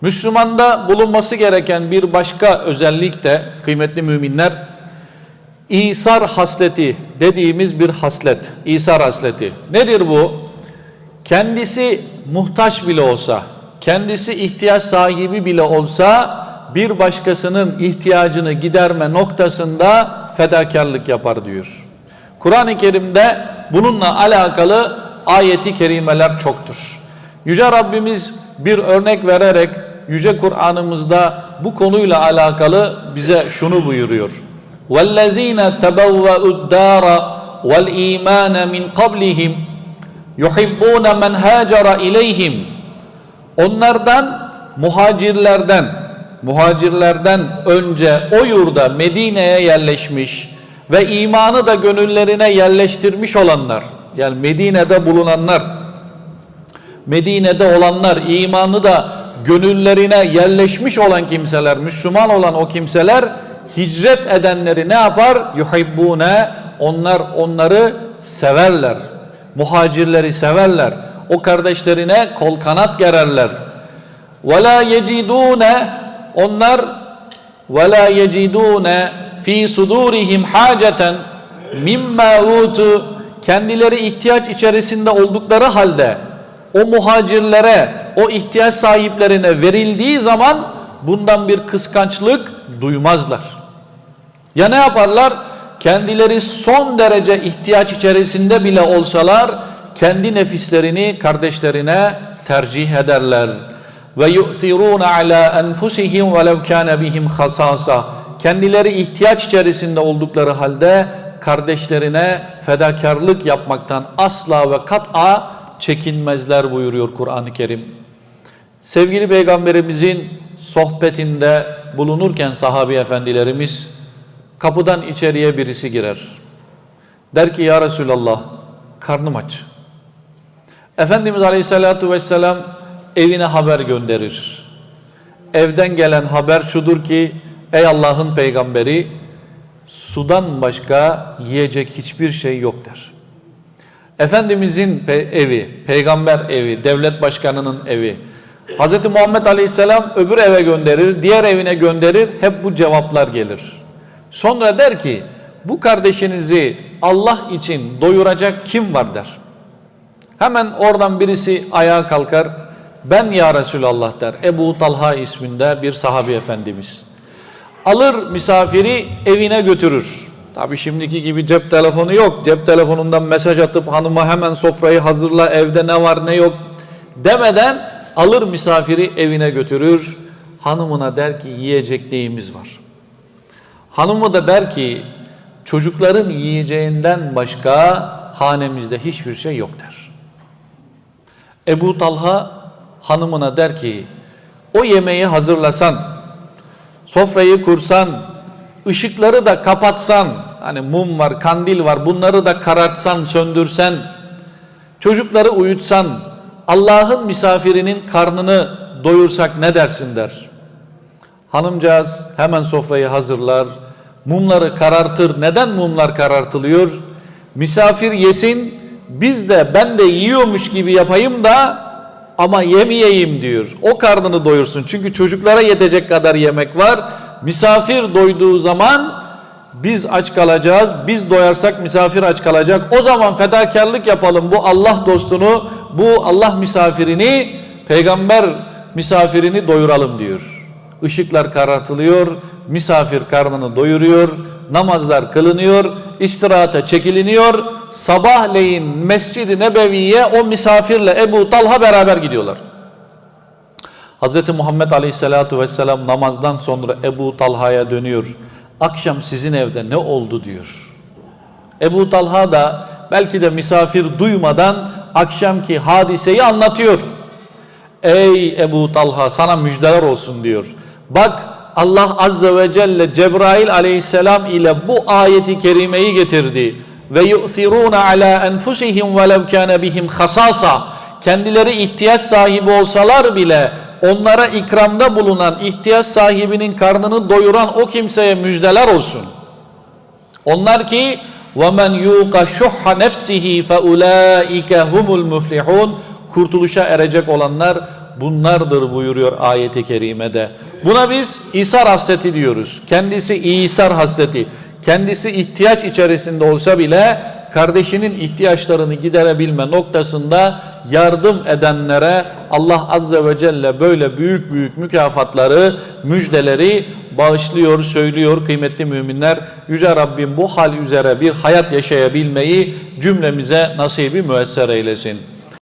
Müslümanda bulunması gereken bir başka özellik de kıymetli müminler İsar hasleti dediğimiz bir haslet. İsar hasleti. Nedir bu? Kendisi muhtaç bile olsa, kendisi ihtiyaç sahibi bile olsa bir başkasının ihtiyacını giderme noktasında fedakarlık yapar diyor. Kur'an-ı Kerim'de bununla alakalı ayeti kerimeler çoktur. Yüce Rabbimiz bir örnek vererek Yüce Kur'an'ımızda bu konuyla alakalı bize şunu buyuruyor. وَالَّذ۪ينَ تَبَوَّأُوا الدَّارَ وَالْا۪يمَانَ مِنْ قَبْلِهِمْ يُحِبُّونَ مَنْ هَاجَرَ اِلَيْهِمْ Onlardan muhacirlerden muhacirlerden önce o yurda Medine'ye yerleşmiş ve imanı da gönüllerine yerleştirmiş olanlar yani Medine'de bulunanlar Medine'de olanlar imanı da gönüllerine yerleşmiş olan kimseler Müslüman olan o kimseler hicret edenleri ne yapar? Yuhibbune onlar onları severler. Muhacirleri severler. O kardeşlerine kol kanat gererler. Ve la yecidune onlar ve la yecidune fi sudurihim haceten mimma utu kendileri ihtiyaç içerisinde oldukları halde o muhacirlere, o ihtiyaç sahiplerine verildiği zaman bundan bir kıskançlık duymazlar. Ya ne yaparlar? Kendileri son derece ihtiyaç içerisinde bile olsalar kendi nefislerini kardeşlerine tercih ederler. Ve yu'thirun ala enfusihim velev kana bihim hasasa. Kendileri ihtiyaç içerisinde oldukları halde kardeşlerine fedakarlık yapmaktan asla ve kat'a çekinmezler buyuruyor Kur'an-ı Kerim. Sevgili Peygamberimizin sohbetinde bulunurken sahabi efendilerimiz kapıdan içeriye birisi girer. Der ki ya Resulallah karnım aç. Efendimiz Aleyhisselatü Vesselam evine haber gönderir. Evden gelen haber şudur ki ey Allah'ın peygamberi sudan başka yiyecek hiçbir şey yok der. Efendimizin evi, peygamber evi, devlet başkanının evi. Hz. Muhammed Aleyhisselam öbür eve gönderir, diğer evine gönderir. Hep bu cevaplar gelir. Sonra der ki bu kardeşinizi Allah için doyuracak kim var der. Hemen oradan birisi ayağa kalkar. Ben ya Resulallah der. Ebu Talha isminde bir sahabi efendimiz. Alır misafiri evine götürür. Tabi şimdiki gibi cep telefonu yok. Cep telefonundan mesaj atıp hanıma hemen sofrayı hazırla evde ne var ne yok demeden alır misafiri evine götürür. Hanımına der ki yiyecek neyimiz var. Hanımı da der ki çocukların yiyeceğinden başka hanemizde hiçbir şey yok der. Ebu Talha hanımına der ki o yemeği hazırlasan, sofrayı kursan, ışıkları da kapatsan, hani mum var, kandil var, bunları da karartsan, söndürsen, çocukları uyutsan, Allah'ın misafirinin karnını doyursak ne dersin der. Hanımcağız hemen sofrayı hazırlar, mumları karartır. Neden mumlar karartılıyor? Misafir yesin, biz de ben de yiyormuş gibi yapayım da ama yemeyeyim diyor. O karnını doyursun. Çünkü çocuklara yetecek kadar yemek var. Misafir doyduğu zaman biz aç kalacağız. Biz doyarsak misafir aç kalacak. O zaman fedakarlık yapalım. Bu Allah dostunu, bu Allah misafirini, peygamber misafirini doyuralım diyor. Işıklar karartılıyor, misafir karnını doyuruyor, namazlar kılınıyor, istirahate çekiliniyor. Sabahleyin Mescid-i Nebevi'ye o misafirle Ebu Talha beraber gidiyorlar. Hz. Muhammed Aleyhisselatü Vesselam namazdan sonra Ebu Talha'ya dönüyor. Akşam sizin evde ne oldu diyor. Ebu Talha da belki de misafir duymadan akşamki hadiseyi anlatıyor. Ey Ebu Talha sana müjdeler olsun diyor. Bak Allah Azze ve Celle Cebrail aleyhisselam ile bu ayeti kerimeyi getirdi. Ve yu'thiruna ala enfusihim velev kana bihim hasasa Kendileri ihtiyaç sahibi olsalar bile onlara ikramda bulunan ihtiyaç sahibinin karnını doyuran o kimseye müjdeler olsun. Onlar ki وَمَنْ يُوقَ شُحَّ نَفْسِهِ فَاُولَٰئِكَ هُمُ الْمُفْلِحُونَ Kurtuluşa erecek olanlar bunlardır buyuruyor ayeti kerimede. Buna biz İsar hasreti diyoruz. Kendisi İsar hasreti. Kendisi ihtiyaç içerisinde olsa bile kardeşinin ihtiyaçlarını giderebilme noktasında yardım edenlere Allah Azze ve Celle böyle büyük büyük mükafatları, müjdeleri bağışlıyor, söylüyor kıymetli müminler. Yüce Rabbim bu hal üzere bir hayat yaşayabilmeyi cümlemize nasibi müesser eylesin.